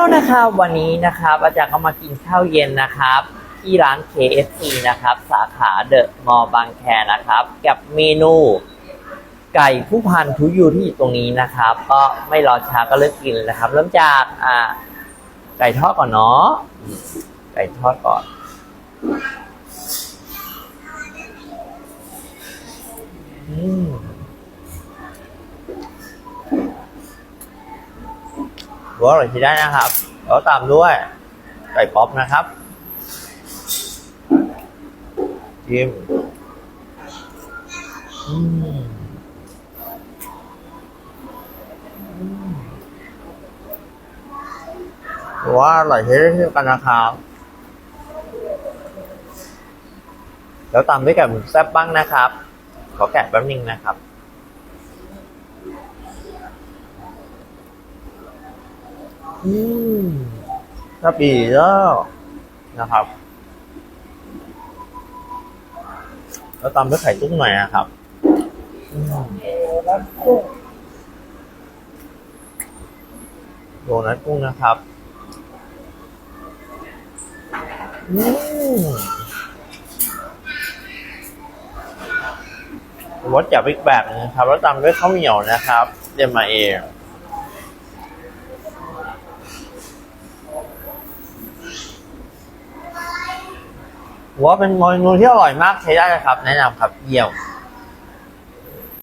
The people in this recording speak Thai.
ลนะครับวันนี้นะครับอาจารย์ก็มากินข้าวเย็นนะครับ ที่ร้าน KFC นะครับ สาขาเดอะมอลล์บางแคนะครับ กับเมนู ไก่ผู้พันทุยูที่อยู่ตรงนี้นะครับ ก็ไม่รอช้าก็เริ่มกินเลยนะครับ เริ่มจากอ่าไก่ทอดก่อนเนาะไก่ทอดก่อนอืม หัวอร่อยที่ได้นะครับ แล้วตามด้วยไก่ป๊อปนะครับจิ้มอืมว่าอร่อยที่ได้เช่นกันนะครับแล้วตามด้วยไก่หมูแซ่บบ้างนะครับ ขอแกะแป๊บนึงนะครับ อืมกระปีแล้วนะครับ แล้วตามด้วยไข่ตุ้งหน่อยนะครับอืมแล้วกุ้งโดนัทกุ้งนะครับอืมรสจับอีกแบบนึงครับ แล้วตามด้วยข้าวเหนียวนะครับเรียนมาเอง ว่าเป็นเมนูที่อร่อยมากใช้ได้นะครับ แนะนำครับเยี่ยม